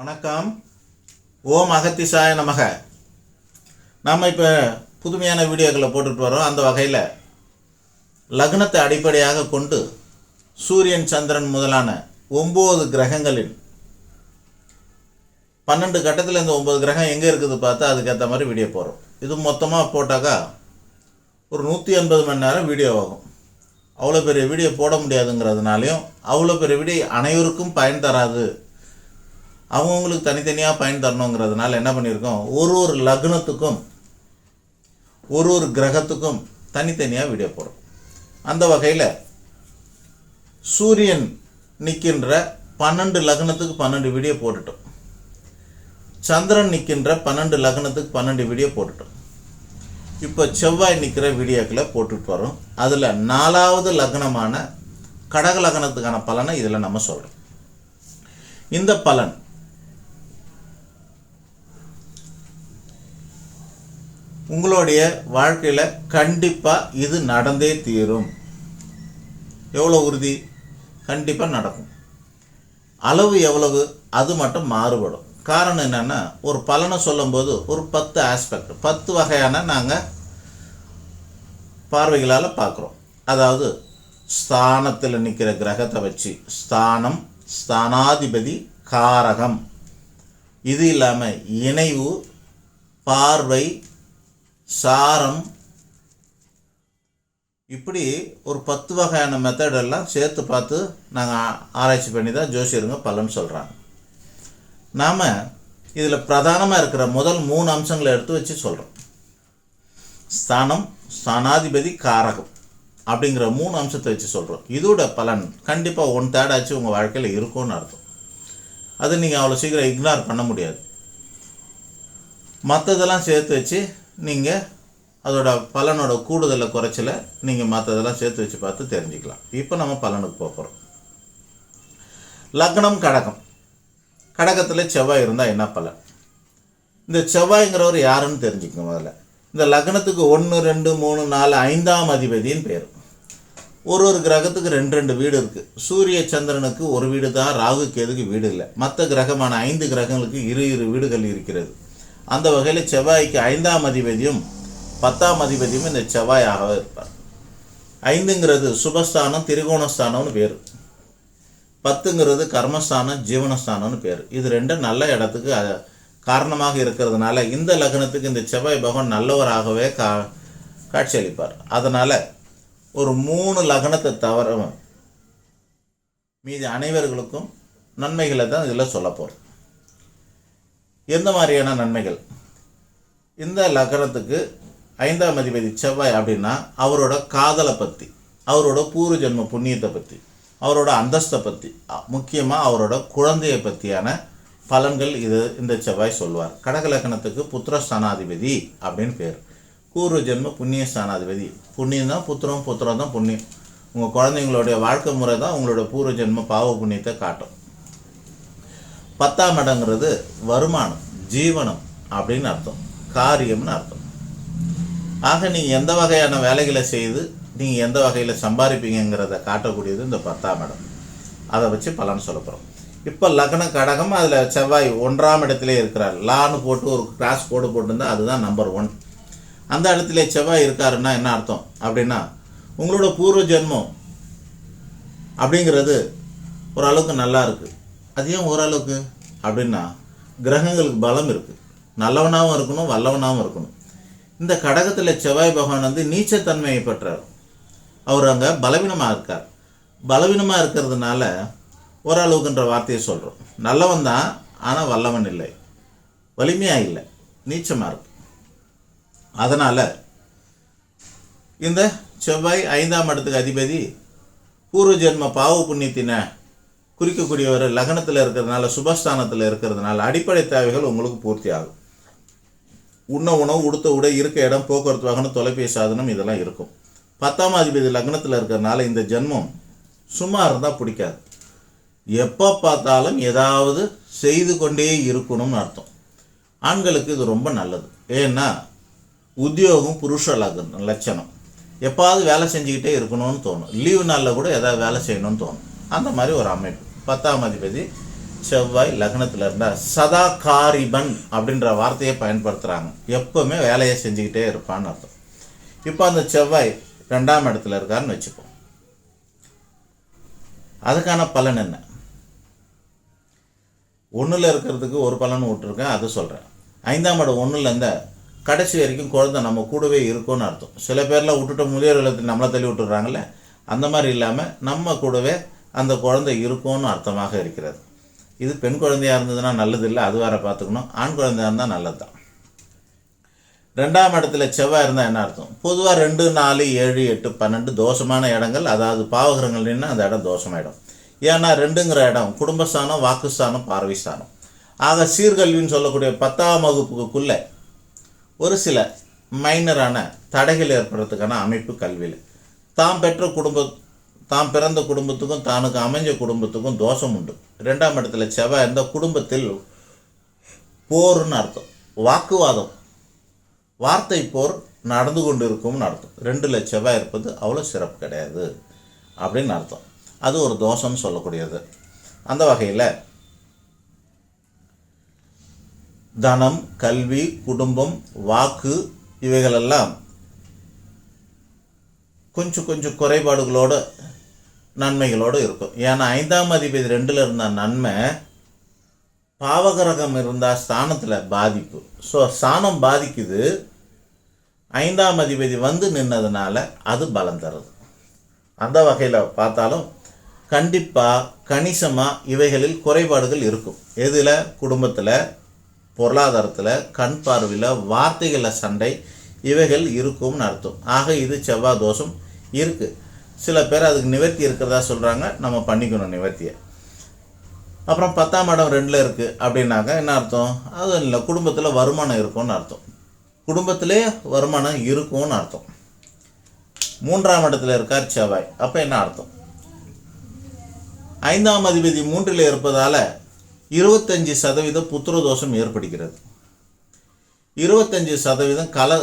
வணக்கம். ஓம் அகத்திசாய நமக. நாம் இப்போ புதுமையான வீடியோக்களை போட்டுட்டு வரோம். அந்த வகையில் லக்னத்தை அடிப்படையாக கொண்டு சூரியன் சந்திரன் முதலான ஒம்பது கிரகங்களின் பன்னெண்டு கட்டத்தில் இந்த ஒம்பது கிரகம் எங்கே இருக்குது பார்த்தா அதுக்கேற்ற மாதிரி வீடியோ போகிறோம் இது மொத்தமாக போட்டாக்கா ஒரு நூற்றி எண்பது மணி நேரம் வீடியோ ஆகும். அவ்வளோ பெரிய வீடியோ போட முடியாதுங்கிறதுனாலையும் அவ்வளோ பெரிய வீடியோ அனைவருக்கும் பயன் தராது அவங்கவுங்களுக்கு தனித்தனியாக பயன் தரணுங்கிறதுனால என்ன பண்ணியிருக்கோம்? ஒரு ஒரு லக்னத்துக்கும் ஒரு ஒரு கிரகத்துக்கும் தனித்தனியாக வீடியோ போடுறோம். அந்த வகையில் சூரியன் நிற்கின்ற பன்னெண்டு லக்னத்துக்கு பன்னெண்டு வீடியோ போட்டுட்டோம். சந்திரன் நிற்கின்ற பன்னெண்டு லக்னத்துக்கு பன்னெண்டு வீடியோ போட்டுட்டோம். இப்போ செவ்வாய் நிற்கிற வீடியோக்களை போட்டுட்டு வரோம். அதில் நாலாவது லக்னமான கடக லக்னத்துக்கான பலனை இதில் நம்ம சொல்கிறோம் இந்த பலன் உங்களுடைய வாழ்க்கையில் கண்டிப்பாக இது நடந்தே தீரும். எவ்வளோ உறுதி? கண்டிப்பாக நடக்கும். அளவு எவ்வளவு? அது மட்டும் மாறுபடும். காரணம் என்னென்னா ஒரு பலனை சொல்லும்போது ஒரு பத்து ஆஸ்பெக்ட் பத்து வகையான நாங்கள் பார்வைகளால் பார்க்குறோம். அதாவது ஸ்தானத்தில் நிற்கிற கிரகத்தை வச்சு ஸ்தானம் ஸ்தானாதிபதி காரகம். இது இல்லாமல் இணைவு பார்வை சாரம். இப்படி ஒரு பத்து வகையான மெத்தடெல்லாம் சேர்த்து பார்த்து நாங்கள் ஆராய்ச்சி பண்ணி தான் ஜோசியருங்க பலன் சொல்கிறாங்க நாம் இதில் பிரதானமாக இருக்கிற முதல் மூணு அம்சங்களை எடுத்து வச்சு சொல்கிறோம் ஸ்தானம் ஸ்தானாதிபதி காரகம் அப்படிங்கிற மூணு அம்சத்தை வச்சு சொல்கிறோம் இதோட பலன் கண்டிப்பாக ஒன் தேர்ட் ஆச்சு உங்கள் வாழ்க்கையில் இருக்கும்னு அர்த்தம். அது நீங்கள் அவ்வளோ சீக்கிரம் இக்னோர் பண்ண முடியாது. மற்றதெல்லாம் சேர்த்து வச்சு நீங்கள் அதோட பலனோட கூடுதலை குறைச்சல நீங்கள் மற்றதெல்லாம் சேர்த்து வச்சு பார்த்து தெரிஞ்சுக்கலாம். இப்போ நம்ம பலனுக்கு போக போகிறோம் லக்னம் கடகம். கடகத்தில் செவ்வாய் இருந்தால் என்ன பலன்? இந்த செவ்வாய்ங்கிறவர் யாருன்னு தெரிஞ்சுக்கங்க முதல்ல. இந்த லக்னத்துக்கு ஒன்று ரெண்டு மூணு நாலு ஐந்தாம் அதிபதின்னு பேர். ஒரு ஒரு கிரகத்துக்கு ரெண்டு ரெண்டு வீடு இருக்குது சூரிய சந்திரனுக்கு ஒரு வீடு தான் ராகு கேதுக்கு வீடு இல்லை. மற்ற கிரகமான ஐந்து கிரகங்களுக்கு இரு இரு வீடுகள் இருக்கிறது. அந்த வகையில் செவ்வாய்க்கு ஐந்தாம் அதிபதியும் பத்தாம் அதிபதியும் இந்த செவ்வாயாக இருப்பார். ஐந்துங்கிறது சுபஸ்தானம் திரிகோணஸ்தானம்னு பேர். பத்துங்கிறது கர்மஸ்தானம் ஜீவனஸ்தானம்னு பேர். இது ரெண்டும் நல்ல இடத்துக்கு காரணமாக இருக்கிறதுனால இந்த லக்னத்துக்கு இந்த செவ்வாய் பகவான் நல்லவராகவே கா காட்சியளிப்பார். அதனால் ஒரு மூணு லக்னத்தை தவிர மீதி அனைவர்களுக்கும் நன்மைகளை தான் இதில் சொல்ல போகிறோம் எந்த மாதிரியான நன்மைகள்? இந்த லக்னத்துக்கு ஐந்தாம் அதிபதி செவ்வாய் அப்படின்னா அவரோட காதலை பற்றி அவரோட பூர்வ ஜென்ம புண்ணியத்தை பற்றி அவரோட அந்தஸ்தை பற்றி முக்கியமாக அவரோட குழந்தையை பற்றியான பலன்கள் இது இந்த செவ்வாய் சொல்வார் கடக லக்னத்துக்கு புத்திரஸ்தானாதிபதி அப்படின்னு பேர். பூர்வ ஜென்ம புண்ணிய ஸ்தானாதிபதி. புண்ணியம் தான் புத்திரம் புத்திரம் தான் புண்ணியம். உங்கள் குழந்தைங்களுடைய வாழ்க்கை முறை தான் உங்களோட பூர்வ ஜென்ம பாவ புண்ணியத்தை காட்டும். பத்தாம் இடங்கிறது வருமானம் ஜீவனம் அப்படின்னு அர்த்தம். காரியம்னு அர்த்தம். ஆக நீங்கள் எந்த வகையான வேலைகளை செய்து நீங்கள் எந்த வகையில் சம்பாதிப்பீங்கிறத காட்டக்கூடியது இந்த பத்தாம் இடம். அதை வச்சு பலன் சொல்ல போகிறோம் இப்போ லக்ன கடகம் அதில் செவ்வாய் ஒன்றாம் இடத்துல இருக்கிறார். லான்னு போட்டு ஒரு கிராஸ் கோடு போட்டிருந்தா அதுதான் நம்பர் ஒன் அந்த இடத்துல செவ்வாய் இருக்காருன்னா என்ன அர்த்தம்? அப்படின்னா உங்களோட பூர்வ ஜென்மம் அப்படிங்கிறது ஓரளவுக்கு நல்லா இருக்குது அது ஏன் ஓரளவுக்கு? அப்படின்னா கிரகங்களுக்கு பலம் இருக்குது நல்லவனாகவும் இருக்கணும் வல்லவனாகவும் இருக்கணும். இந்த கடகத்தில் செவ்வாய் பகவான் வந்து நீச்சத்தன்மையை பெற்றார். அவர் அங்கே பலவீனமாக இருக்கார். பலவீனமாக இருக்கிறதுனால ஓரளவுக்குன்ற வார்த்தையை சொல்கிறோம் நல்லவன் தான் ஆனால் வல்லவன் இல்லை. வலிமையாக இல்லை. நீச்சமாக இருக்கு. அதனால் இந்த செவ்வாய் ஐந்தாம் இடத்துக்கு அதிபதி பூர்வ ஜென்ம பாவ புண்ணியத்தினை குறிக்கக்கூடியவர் லக்னத்தில் இருக்கிறதுனால சுபஸ்தானத்தில் இருக்கிறதுனால அடிப்படை தேவைகள் உங்களுக்கு பூர்த்தி ஆகும் உண்ண உணவு உடுத்த உடை இருக்க இடம் போக்குவரத்து வாகனம் தொலைபேசி சாதனம் இதெல்லாம் இருக்கும். பத்தாம் அதிபதி லக்னத்தில் இருக்கிறதுனால இந்த ஜென்மம் சும்மா இருந்தால் பிடிக்காது. எப்போ பார்த்தாலும் ஏதாவது செய்து கொண்டே இருக்கணும்னு அர்த்தம். ஆண்களுக்கு இது ரொம்ப நல்லது. ஏன்னா உத்தியோகம் புருஷ லக்னம் லட்சணம். எப்பாவது வேலை செஞ்சுக்கிட்டே இருக்கணும்னு தோணும். லீவு நாளில் கூட ஏதாவது வேலை செய்யணும்னு தோணும். அந்த மாதிரி ஒரு அமைப்பு. பத்தாம் அதிபதி செவ்வாய் லக்னத்தில் இருந்தால் சதா காரிபன் அப்படின்ற வார்த்தையை பயன்படுத்துகிறாங்க எப்பவுமே வேலையை செஞ்சுக்கிட்டே இருப்பான்னு அர்த்தம். இப்போ அந்த செவ்வாய் ரெண்டாம் இடத்துல இருக்காருன்னு வச்சுப்போம். அதுக்கான பலன் என்ன? ஒன்றில் இருக்கிறதுக்கு ஒரு பலன் விட்டுருக்கேன் அது சொல்கிறேன் ஐந்தாம் இடம் ஒன்றில் இருந்த கடைசி வரைக்கும் குழந்தை நம்ம கூடவே இருக்கும்னு அர்த்தம். சில பேர்லாம் விட்டுட்டு முதியோர் இல்லத்தில் நம்மளை தள்ளி விட்டுறாங்கல்ல? அந்த மாதிரி இல்லாமல் நம்ம கூடவே அந்த குழந்தை இருக்கும்னு அர்த்தமாக இருக்கிறது. இது பெண் குழந்தையா இருந்ததுன்னா நல்லது இல்லை அது வேற பார்த்துக்கணும். ஆண் குழந்தையா இருந்தால் நல்லது தான் ரெண்டாம் இடத்துல செவ்வாய் இருந்தால் என்ன அர்த்தம்? பொதுவாக ரெண்டு நாலு ஏழு எட்டு பன்னெண்டு தோஷமான இடங்கள் அதாவது பாவகிரகங்கள் நின்று அந்த இடம் தோஷமாயிடும். ஏன்னா ரெண்டுங்கிற இடம் குடும்பஸ்தானம் வாக்குஸ்தானம் பார்வைஸ்தானம். ஆக சீர்கல்வின்னு சொல்லக்கூடிய பத்தாம் வகுப்புக்குள்ளே ஒரு சில மைனரான தடைகள் ஏற்படுறதுக்கான அமைப்பு கல்வியில். தாம் பெற்ற குடும்ப தான் பிறந்த குடும்பத்துக்கும் தானுக்கு அமைஞ்ச குடும்பத்துக்கும் தோஷம் உண்டு. ரெண்டாம் இடத்துல செவ்வாய் இருந்த குடும்பத்தில் போர்னு அர்த்தம். வாக்குவாதம். வார்த்தை போர் நடந்து கொண்டு இருக்கும்னு அர்த்தம். ரெண்டில் செவ்வாய் இருப்பது அவ்வளோ சிறப்பு கிடையாது அப்படின்னு அர்த்தம். அது ஒரு தோஷம்னு சொல்லக்கூடியது. அந்த வகையில் தனம் கல்வி குடும்பம் வாக்கு இவைகளெல்லாம் கொஞ்சம் கொஞ்சம் குறைபாடுகளோடு நன்மைகளோடு இருக்கும். ஏன்னா ஐந்தாம் அதிபதி ரெண்டில் இருந்த நன்மை பாவகரகம் இருந்தால் ஸ்தானத்தில் பாதிப்பு. ஸோ ஸ்தானம் பாதிக்குது. ஐந்தாம் அதிபதி வந்து நின்னதுனால அது பலம் தருது. அந்த வகையில் பார்த்தாலும் கண்டிப்பாக கணிசமாக இவைகளில் குறைபாடுகள் இருக்கும். எதில்? குடும்பத்தில் பொருளாதாரத்தில் கண் பார்வையில் வார்த்தைகளில் சண்டை இவைகள் இருக்கும்னு அர்த்தம். ஆக இது செவ்வாய் தோஷம் இருக்குது சில பேர் அதுக்கு நிவர்த்தி இருக்கிறதா சொல்கிறாங்க நம்ம பண்ணிக்கணும் நிவர்த்தியை. அப்புறம் பத்தாம் இடம் ரெண்டில் இருக்குது அப்படின்னாக்கா என்ன அர்த்தம்? அது இல்லை குடும்பத்தில் வருமானம் இருக்கும்னு அர்த்தம். குடும்பத்திலே வருமானம் இருக்கும்னு அர்த்தம். மூன்றாம் இடத்துல இருக்கார் செவ்வாய். அப்போ என்ன அர்த்தம்? ஐந்தாம் அதிபதி மூன்றில் இருப்பதால் இருபத்தஞ்சி சதவீதம் புத்திரதோஷம் ஏற்படுகிறது. இருபத்தஞ்சி சதவீதம் கல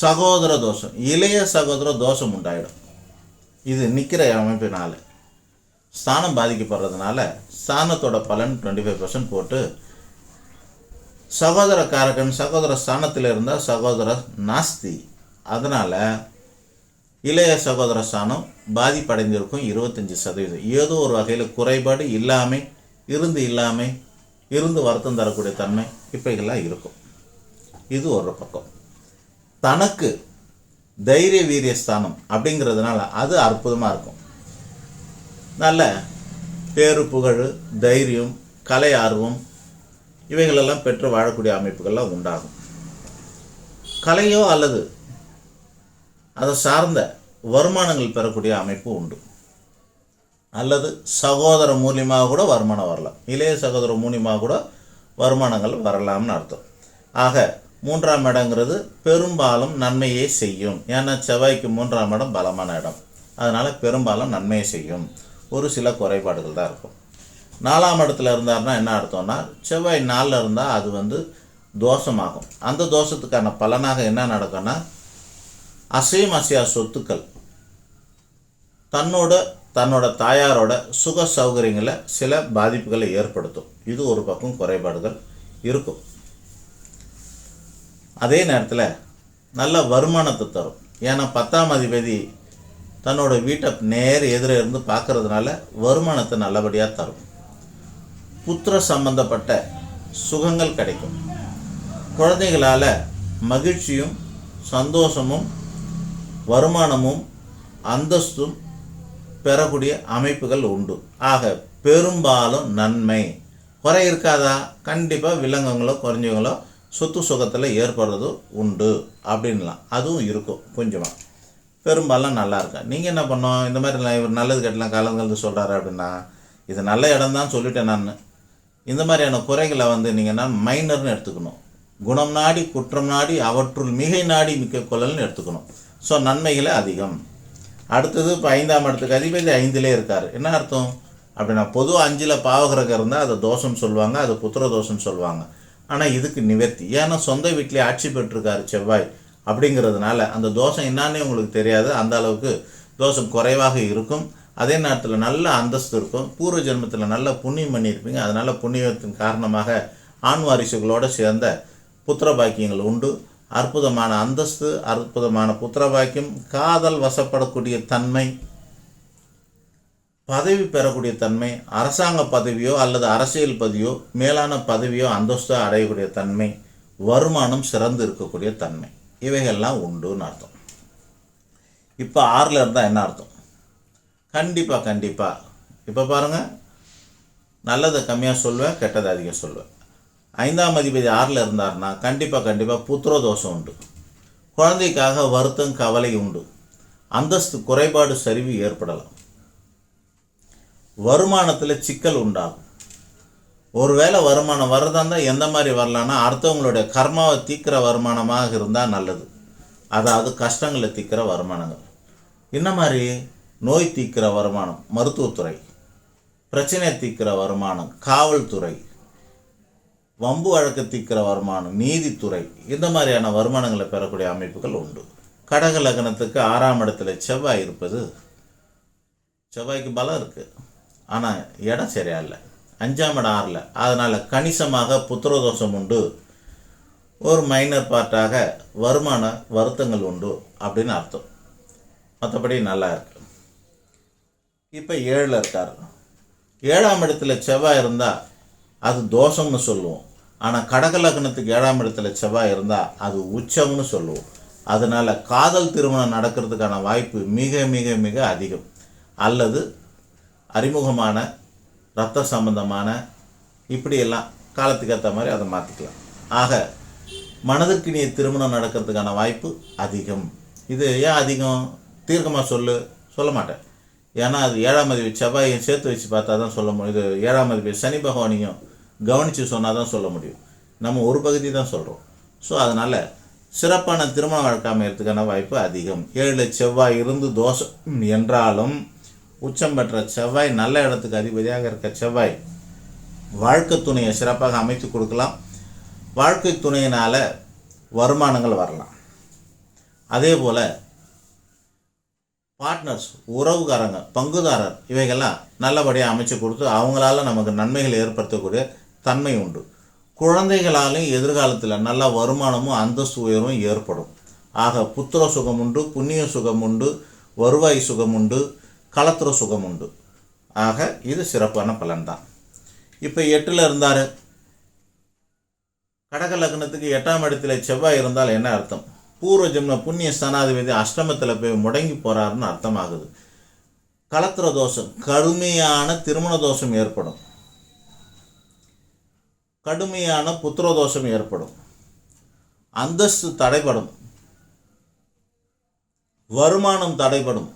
சகோதர தோஷம் இளைய சகோதர தோஷம் உண்டாயிடும். இது நிற்கிற அமைப்பினால் ஸ்தானம் பாதிக்கப்படுறதுனால ஸ்தானத்தோட பலன் டுவெண்ட்டி ஃபைவ் பர்சன்ட் போட்டு சகோதர காரகன் சகோதர ஸ்தானத்தில் இருந்தால் சகோதர நாஸ்தி. அதனால் இளைய சகோதர ஸ்தானம் பாதிப்படைந்திருக்கும் இருபத்தஞ்சி சதவீதம். ஏதோ ஒரு வகையில் குறைபாடு இல்லாமல் இருந்து இல்லாமல் இருந்து வருத்தம் தரக்கூடிய தன்மை இப்பைகளாக இருக்கும். இது ஒரு பக்கம். தனக்கு தைரிய வீரிய ஸ்தானம் அப்படிங்கிறதுனால அது அற்புதமாக இருக்கும். நல்ல பேரு புகழ் தைரியம் கலை ஆர்வம் இவைகளெல்லாம் பெற்று வாழக்கூடிய அமைப்புகள்லாம் உண்டாகும். கலையோ அல்லது அதை சார்ந்த வருமானங்கள் பெறக்கூடிய அமைப்பு உண்டு. அல்லது சகோதர மூலியமாக கூட வருமானம் வரலாம். இளைய சகோதர மூலியமாக கூட வருமானங்கள் வரலாம்னு அர்த்தம். ஆக மூன்றாம் இடங்கிறது பெரும்பாலும் நன்மையே செய்யும். ஏன்னா செவ்வாய்க்கு மூன்றாம் இடம் பலமான இடம். அதனால் பெரும்பாலும் நன்மையை செய்யும். ஒரு சில குறைபாடுகள் தான் இருக்கும். நாலாம் இடத்துல இருந்தாருன்னா என்ன அர்த்தம்னா செவ்வாய் நாளில் இருந்தால் அது வந்து தோஷமாகும். அந்த தோஷத்துக்கான பலனாக என்ன நடக்கும்னா அசையும் அசையா சொத்துக்கள் தன்னோட தன்னோட தாயாரோட சுக சௌகரியங்களை சில பாதிப்புகளை ஏற்படுத்தும். இது ஒரு பக்கம் குறைபாடுகள் இருக்கும். அதே நேரத்தில் நல்ல வருமானத்தை தரும். ஏன்னா பத்தாம் அதிபதி தன்னோட வீட்டை நேர் எதிரே இருந்து பார்க்கறதுனால வருமானத்தை நல்லபடியாக தரும். புத்திர சம்பந்தப்பட்ட சுகங்கள் கிடைக்கும். குழந்தைகளால் மகிழ்ச்சியும் சந்தோஷமும் வருமானமும் அந்தஸ்தும் பெறக்கூடிய அமைப்புகள் உண்டு. ஆக பெரும்பாலும் நன்மை. குறை இருக்காதா? கண்டிப்பாக விலங்குகளோ குறைஞ்சவங்களோ சொத்து சுகத்தில் ஏற்படுறது உண்டு அப்படின்லாம். அதுவும் இருக்கும் கொஞ்சமாக பெரும்பாலும் நல்லா இருக்கும் நீங்கள் என்ன பண்ணோம்? இந்த மாதிரி இவர் நல்லது கட்டலாம் கலந்து கலந்து சொல்கிறாரு அப்படின்னா இது நல்ல இடம் தான் சொல்லிட்டேன் நான். இந்த மாதிரியான குறைகளை வந்து நீங்கள் என்ன மைனர்னு எடுத்துக்கணும். குணம் நாடி குற்றம் நாடி அவற்றுள் மிகை நாடி மிக்க கொள்ளல்னு எடுத்துக்கணும். ஸோ நன்மைகளை அதிகம். அடுத்தது இப்போ ஐந்தாம் இடத்துக்கு அதிபதி ஐந்திலே இருக்கார். என்ன அர்த்தம்? அப்படின்னா பொதுவாக அஞ்சில் பாவகிரகம் இருந்தால் அதை தோஷம் சொல்லுவாங்க அது புத்திர தோஷம் சொல்லுவாங்க. ஆனால் இதுக்கு நிவர்த்தி. ஏன்னா சொந்த வீட்டிலே ஆட்சி பெற்றிருக்காரு செவ்வாய் அப்படிங்கிறதுனால அந்த தோஷம் என்னன்னே உங்களுக்கு தெரியாது. அந்த அளவுக்கு தோஷம் குறைவாக இருக்கும். அதே நேரத்தில் நல்ல அந்தஸ்து இருக்கும். பூர்வ ஜென்மத்தில் நல்ல புண்ணியம் பண்ணியிருப்பீங்க அதனால் புண்ணியத்தின் காரணமாக ஆண் வாரிசுகளோடு சேர்ந்த புத்திர பாக்கியங்கள் உண்டு. அற்புதமான அந்தஸ்து அற்புதமான புத்திர பாக்கியம் காதல் வசப்படக்கூடிய தன்மை பதவி பெறக்கூடிய தன்மை அரசாங்க பதவியோ அல்லது அரசியல் பதவியோ மேலான பதவியோ அந்தஸ்தோ அடையக்கூடிய தன்மை வருமானம் சிறந்து இருக்கக்கூடிய தன்மை. இவைகள்லாம் உண்டுன்னு அர்த்தம். இப்போ ஆறில் இருந்தால் என்ன அர்த்தம்? கண்டிப்பாக கண்டிப்பாக இப்போ பாருங்கள் நல்லதை கம்மியாக சொல்லுவேன் கெட்டதை அதிகம் சொல்லுவேன் ஐந்தாம் அதிபதி ஆறில் இருந்தார்னா கண்டிப்பாக கண்டிப்பாக புத்திர தோஷம் உண்டு. குழந்தைக்காக வருத்தம் கவலை உண்டு. அந்தஸ்து குறைபாடு சரிவு ஏற்படலாம். வருமானத்தில் சிக்கல் உண்டாகும். ஒருவேளை வருமானம் வர்றதா இருந்தால் எந்த மாதிரி வரலான்னா அடுத்தவங்களுடைய கர்மாவை தீக்கிற வருமானமாக இருந்தால் நல்லது. அதாவது கஷ்டங்களை தீக்கிற வருமானங்கள். என்ன மாதிரி? நோய் தீக்கிற வருமானம் மருத்துவத்துறை. பிரச்சனை தீக்கிற வருமானம் காவல்துறை. வம்பு வழக்கு தீக்கிற வருமானம் நீதித்துறை. இந்த மாதிரியான வருமானங்களை பெறக்கூடிய அமைப்புகள் உண்டு. கடக லக்னத்துக்கு ஆறாம் இடத்துல செவ்வாய் இருப்பது செவ்வாய்க்கு பலம் இருக்குது ஆனால் இடம் சரியா இல்லை. அஞ்சாம் இடம் ஆறில். அதனால் கணிசமாக புத்திரதோஷம் உண்டு. ஒரு மைனர் பார்ட்டாக வருமான வருத்தங்கள் உண்டு அப்படின்னு அர்த்தம். மற்றபடி நல்லா இருக்கு. இப்போ ஏழில் இருக்கார். ஏழாம் இடத்துல செவ்வாய் இருந்தால் அது தோஷம்னு சொல்லுவோம். ஆனால் கடக லக்னத்துக்கு ஏழாம் இடத்துல செவ்வாய் இருந்தால் அது உச்சம்னு சொல்லுவோம். அதனால் காதல் திருமணம் நடக்கிறதுக்கான வாய்ப்பு மிக மிக மிக அதிகம். அல்லது அறிமுகமான ரத்த சம்பந்தமான இப்படியெல்லாம் காலத்துக்கு ஏற்ற மாதிரி அதை மாற்றிக்கலாம் ஆக மனதிற்கு நீ திருமணம் நடக்கிறதுக்கான வாய்ப்பு அதிகம். இது ஏன் அதிகம்? தீர்க்கமாக சொல்லு. சொல்ல மாட்டேன். ஏன்னா அது ஏழாம் மதிப்பு செவ்வாயும் சேர்த்து வச்சு பார்த்தா தான் சொல்ல முடியும். இது ஏழாம் மதிப்பு சனி பகவானையும் கவனித்து சொன்னால் தான் சொல்ல முடியும். நம்ம ஒரு பகுதி தான் சொல்கிறோம் ஸோ அதனால் சிறப்பான திருமணம் வாழ்க்கை வாய்ப்பு அதிகம். ஏழு செவ்வாய் இருந்து தோஷம் என்றாலும் உச்சம் பெற்ற செவ்வாய் நல்ல இடத்துக்கு அதிபதியாக இருக்க செவ்வாய் வாழ்க்கை துணையை சிறப்பாக அமைத்து கொடுக்கலாம். வாழ்க்கை துணையினால் வருமானங்கள் வரலாம். அதே போல் பார்ட்னர்ஸ் உறவுக்காரங்க பங்குதாரர் இவைகள்லாம் நல்லபடியாக அமைச்சு கொடுத்து அவங்களால நமக்கு நன்மைகள் ஏற்படுத்தக்கூடிய தன்மை உண்டு. குழந்தைகளாலும் எதிர்காலத்தில் நல்ல வருமானமும் அந்தஸ்து உயர்வும் ஏற்படும். ஆக புத்திர சுகம் உண்டு புண்ணிய சுகம் உண்டு வருவாய் சுகம் உண்டு களத்துற சுகம் உண்டு ஆக இது சிறப்பான பலன்தான். இப்போ எட்டில் இருந்தார். கடக லக்னத்துக்கு எட்டாம் இடத்துல செவ்வாய் இருந்தால் என்ன அர்த்தம்? பூர்வஜம்ன புண்ணிய ஸ்தானாதிபதி அஷ்டமத்தில் போய் முடங்கி போகிறாருன்னு அர்த்தமாகுது. களத்திர தோஷம் கடுமையான திருமண தோஷம் ஏற்படும். கடுமையான புத்திர தோஷம் ஏற்படும். அந்தஸ்து தடைபடும். வருமானம் தடைபடும்.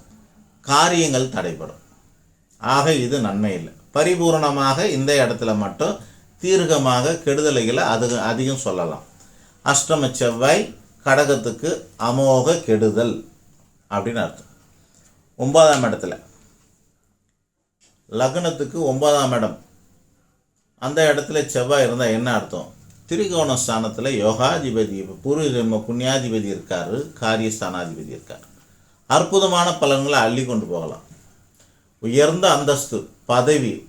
காரியங்கள் தடைபடும். ஆக இது நன்மை இல்லை பரிபூரணமாக இந்த இடத்துல மட்டும் தீர்க்கமாக கெடுதலைகளை அது அதிகம் சொல்லலாம். அஷ்டம செவ்வாய் கடகத்துக்கு அமோக கெடுதல் அப்படின்னு அர்த்தம். ஒன்பதாம் இடத்துல. லக்னத்துக்கு ஒன்பதாம் இடம். அந்த இடத்துல செவ்வாய் இருந்தால் என்ன அர்த்தம்? திரிகோண ஸ்தானத்தில் யோகாதிபதி பூர்வ ஜென்ம புண்ணியாதிபதி இருக்கார் காரியஸ்தானாதிபதி இருக்கார். அற்புதமான பலன்களை அள்ளி கொண்டு போகலாம். உயர்ந்த அந்தஸ்து பதவி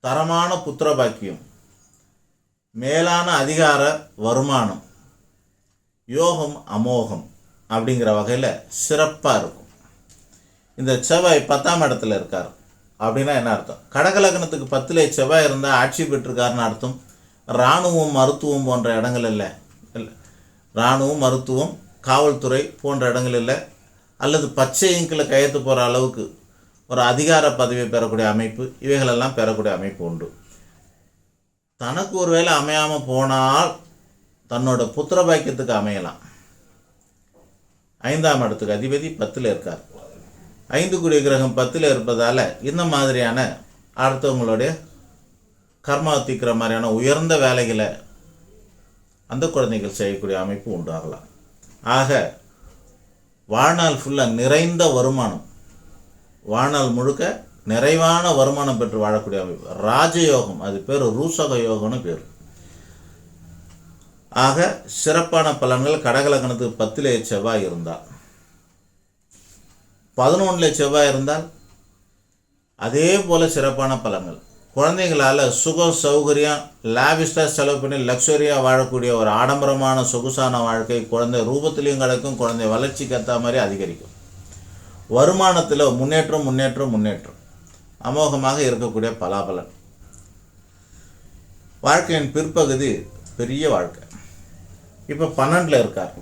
தரமான புத்திர பாக்கியம் மேலான அதிகார வருமானம் யோகம் அமோகம் அப்படிங்கிற வகையில் சிறப்பாக இருக்கும். இந்த செவ்வாய் பத்தாம் இடத்துல இருக்கார் அப்படின்னா என்ன அர்த்தம்? கடகலக்கணத்துக்கு பத்தில் செவ்வாய் இருந்தால் ஆட்சி பெற்றிருக்காருன்னு அர்த்தம். இராணுவம் மருத்துவம் போன்ற இடங்கள் இல்லை. இல்லை. இராணுவம் மருத்துவம் காவல்துறை போன்ற இடங்கள் இல்லை. அல்லது பச்சை இங்கில் கையெழுத்து போகிற அளவுக்கு ஒரு அதிகார பதவியை பெறக்கூடிய அமைப்பு இவைகளெல்லாம் பெறக்கூடிய அமைப்பு உண்டு. தனக்கு ஒரு வேளை அமையாமல் போனால் தன்னோட புத்திர பாக்கியத்துக்கு அமையலாம். ஐந்தாம் இடத்துக்கு அதிபதி பத்தில் இருக்கார். ஐந்து குடிய கிரகம் பத்தில் இருப்பதால் இந்த மாதிரியான அடுத்தவங்களுடைய கர்மா தீக்கிற மாதிரியான உயர்ந்த வேலைகளை அந்த குழந்தைகள் செய்யக்கூடிய அமைப்பு உண்டாகலாம். ஆக வாழ்நாள் ஃபுல்லாக நிறைந்த வருமானம். வாழ்நாள் முழுக்க நிறைவான வருமானம் பெற்று வாழக்கூடிய அமைப்பு. ராஜயோகம் அது பேர் ரூசக யோகம்னு பேர். ஆக சிறப்பான பலன்கள் கடகலக்கணத்துக்கு பத்திலே செவ்வாய் இருந்தால். பதினொன்றில் செவ்வாய் இருந்தால் அதே போல் சிறப்பான பலன்கள். குழந்தைங்களால் சுகம் சௌகரியம் லாவிஸ்டாக செலவு பண்ணி லக்ஸரியாக வாழக்கூடிய ஒரு ஆடம்பரமான சொகுசான வாழ்க்கை குழந்தை ரூபத்திலையும் கிடைக்கும். குழந்தை வளர்ச்சிக்கு ஏற்ற மாதிரி அதிகரிக்கும். வருமானத்தில் முன்னேற்றம் முன்னேற்றம் முன்னேற்றம். அமோகமாக இருக்கக்கூடிய பலாபலன். வாழ்க்கையின் பிற்பகுதி பெரிய வாழ்க்கை. இப்போ பன்னெண்டில் இருக்கார்.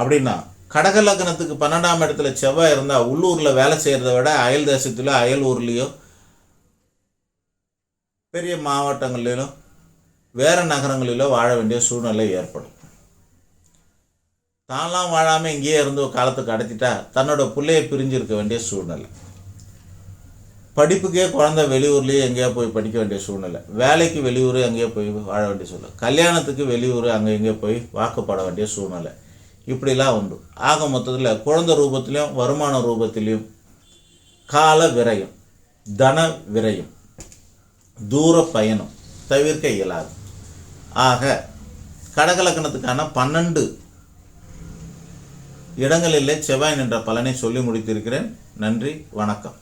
அப்படின்னா கடக லக்னத்துக்கு பன்னெண்டாம் இடத்துல செவ்வாய் இருந்தால் உள்ளூரில் வேலை செய்கிறத விட அயல் தேசத்திலோ அயல் ஊர்லேயோ பெரிய மாவட்டங்களிலும் வேறு நகரங்களிலோ வாழ வேண்டிய சூழ்நிலை ஏற்படும். தான்லாம் வாழாமல் இங்கேயே இருந்து காலத்துக்கு அடைச்சிட்டா தன்னோட பிள்ளையை பிரிஞ்சிருக்க வேண்டிய சூழ்நிலை. படிப்புக்கே குழந்தை வெளியூர்லேயே எங்கேயோ போய் படிக்க வேண்டிய சூழ்நிலை. வேலைக்கு வெளியூர் எங்கேயோ போய் வாழ வேண்டிய சூழ்நிலை. கல்யாணத்துக்கு வெளியூர் அங்கே எங்கேயோ போய் வாக்குப்பட வேண்டிய சூழ்நிலை. இப்படிலாம் உண்டு. ஆக மொத்தத்தில் குழந்தை ரூபத்திலையும் வருமான ரூபத்திலையும் கால விரயம் தன விரயம். தூர பயணம் தவிர்க்க இயலாது. ஆக கடகலக்கணத்துக்கான பன்னெண்டு இடங்களிலே செவ்வாய் நின்ற பலனை சொல்லி முடித்திருக்கிறேன். நன்றி வணக்கம்.